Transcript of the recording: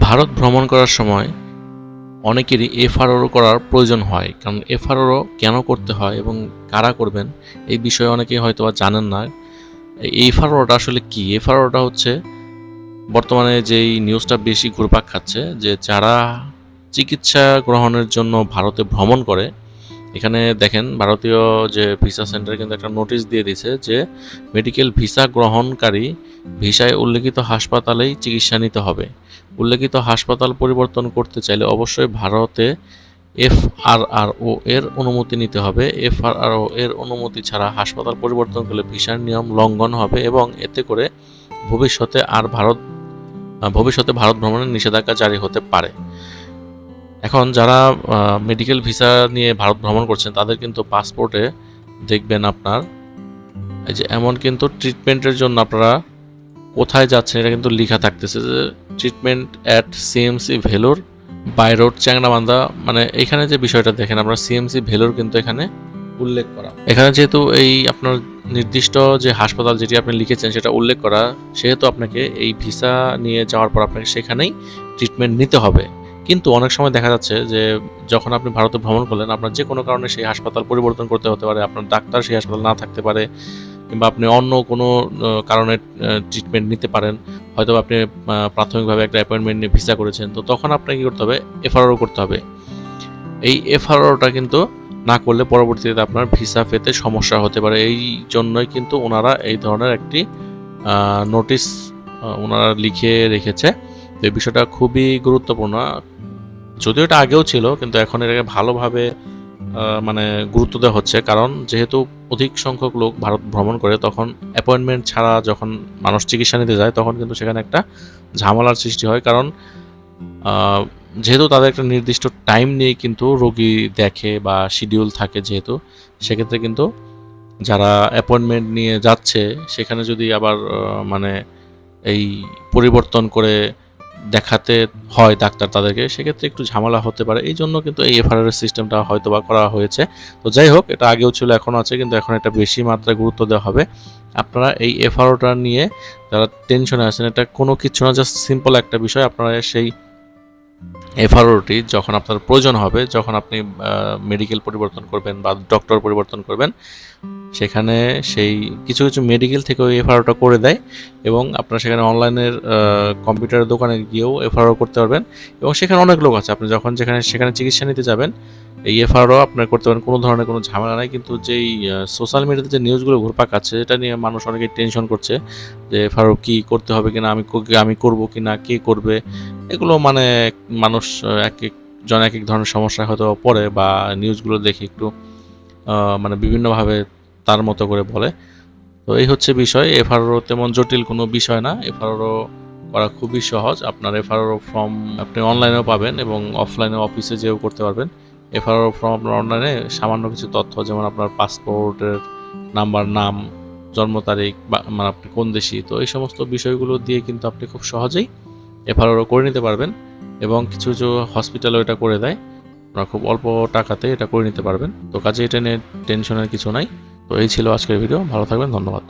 ভারত ভ্রমণ করার সময় অনেকেরই এফআরও করার প্রয়োজন হয়। কারণ এফআরও কেন করতে হয় এবং কারা করবেন, এই বিষয়ে অনেকেই হয়তো বা জানেন না। এফআরওটা আসলে কি? এফআরওটা হচ্ছে বর্তমানে যেই নিউজটা বেশি ঘুরপাক খাচ্ছে যে যারা চিকিৎসা গ্রহণের জন্য ভারতে ভ্রমণ করে এখানে দেখেন ভারতীয় যে ভিসা সেন্টার কিন্তু একটা নোটিশ দিয়ে দিছে যে মেডিকেল ভিসা গ্রহণকারী ভিসায় উল্লেখিত হাসপাতালেই চিকিৎসা নিতে হবে। উল্লেখিত হাসপাতাল পরিবর্তন করতে চাইলে অবশ্যই ভারতে এফ আর আর ও এর অনুমতি নিতে হবে। এফ আর আর ও এর অনুমতি ছাড়া হাসপাতাল পরিবর্তন করলে ভিসার নিয়ম লঙ্ঘন হবে এবং এতে করে ভবিষ্যতে আর ভারত, ভবিষ্যতে ভারত ভ্রমণের নিষেধাজ্ঞা জারি হতে পারে। এখন যারা মেডিকেল ভিসা নিয়ে ভারত ভ্রমণ করছেন, তাদের কিন্তু পাসপোর্টে দেখবেন আপনার, এই যে এমন কিন্তু ট্রিটমেন্টের জন্য আপনারা কোথায় যাচ্ছেন, এটা কিন্তু লেখা থাকতেছে যে treatment at CMC Vellore by road Changrabandha মানে এখানে যে বিষয়টা দেখেন আপনার সিএমসি ভেলোর কিন্তু এখানে উল্লেখ করা। এখানে যেহেতু এই আপনার নির্দিষ্ট যে হাসপাতাল যেটি আপনি লিখেছেন, সেটা উল্লেখ করা, সেহেতু আপনাকে এই ভিসা নিয়ে যাওয়ার পর আপনাকে সেখানেই ট্রিটমেন্ট নিতে হবে। কিন্তু অনেক সময় দেখা যাচ্ছে যে যখন আপনি ভারতে ভ্রমণ করলেন, আপনার যে কোনো কারণে সেই হাসপাতাল পরিবর্তন করতে হতে পারে, আপনার ডাক্তার সেই হাসপাতাল না থাকতে পারে, কিংবা আপনি অন্য কোনো কারণে ট্রিটমেন্ট নিতে পারেন। হয়তো আপনি প্রাথমিকভাবে একটা অ্যাপয়েন্টমেন্ট নিয়ে ভিসা করেছেন, তো তখন আপনাকে কী করতে হবে? এফআরও করতে হবে। এই এফআরওটা কিন্তু না করলে পরবর্তীতে আপনার ভিসা পেতে সমস্যা হতে পারে। এই জন্যই কিন্তু ওনারা এই ধরনের একটি নোটিশ ওনারা লিখে রেখেছে। তো এই বিষয়টা খুবই গুরুত্বপূর্ণ। যদিও এটা আগেও ছিল, কিন্তু এখন এটাকে ভালোভাবে মানে গুরুত্ব দেওয়া হচ্ছে। কারণ যেহেতু অধিক সংখ্যক লোক ভারত ভ্রমণ করে, তখন অ্যাপয়েন্টমেন্ট ছাড়া যখন মানুষ চিকিৎসা নিতে যায়, তখন কিন্তু সেখানে একটা ঝামেলার সৃষ্টি হয়। কারণ যেহেতু তাদের একটা নির্দিষ্ট টাইম নিয়ে কিন্তু রোগী দেখে বা শিডিউল থাকে যেহেতু, সেক্ষেত্রে কিন্তু যারা অ্যাপয়েন্টমেন্ট নিয়ে যাচ্ছে, সেখানে যদি আবার মানে এই পরিবর্তন করে দেখাতে হয় ডাক্তার তাদেরকে, সেক্ষেত্রে একটু ঝামেলা হতে পারে। এই জন্য কিন্তু এই এফআরআর সিস্টেমটা হয়তো বা করা হয়েছে। তো যাই হোক, এটা আগেও ছিল এখন আছে, কিন্তু এখন এটা বেশি মাত্রায় গুরুত্ব দেওয়া হবে। আপনারা এই এফআরওটা নিয়ে যারা টেনশনে আছেন, এটা কোনো কিছু না জাস্ট সিম্পল একটা বিষয়, আপনারা সেই এফআরওটি যখন আপনার প্রয়োজন হবে, যখন আপনি মেডিকেল পরিবর্তন করবেন বা ডক্টর পরিবর্তন করবেন, সেখানে সেই কিছু কিছু মেডিকেল থেকে ওই এফআরওটা করে দেয় এবং আপনার সেখানে অনলাইনের কম্পিউটারের দোকানে গিয়েও এফআরও করতে পারবেন এবং সেখানে অনেক লোক আছে। আপনি যখন যেখানে, সেখানে চিকিৎসা নিতে যাবেন এই এফআরও আপনার করতে পারেন, কোনো ধরনের কোনো ঝামেলা নাই। কিন্তু যেই সোশ্যাল মিডিয়াতে যে নিউজগুলো ঘুরপাক আছে এটা নিয়ে মানুষ অনেকে টেনশন করছে যে এফআরও কি করতে হবে কিনা, আমি কো- আমি করব কিনা, কে করবে? এগুলো মানে মানুষ এক একজন এক এক ধরনের সমস্যা হয়তো পড়ে বা নিউজগুলো দেখে একটু মানে বিভিন্নভাবে তার মতো করে বলে। তো এই হচ্ছে বিষয় এফআরও তেমন জটিল কোনো বিষয় না। এফআরও করা খুবই সহজ। আপনার এফআরও ফর্ম আপনি অনলাইনেও পাবেন এবং অফলাইনে অফিসে যেও করতে পারবেন। এফআরও ফর্ম আপনার অনলাইনে সামান্য কিছু তথ্য, যেমন আপনার পাসপোর্টের নাম্বার, নাম, জন্ম তারিখ, বা মানে আপনি কোন দেশি, তো এই সমস্ত বিষয়গুলো দিয়ে কিন্তু আপনি খুব সহজেই এফআরও করে নিতে পারবেন এবং কিছু কিছু হসপিটালও এটা করে দেয়। আপনারা খুব অল্প টাকাতে এটা করে নিতে পারবেন। তো কাজে এটা নিয়ে টেনশনের কিছু নাই। তো এই ছিল আজকের ভিডিও ভালো থাকবেন। ধন্যবাদ।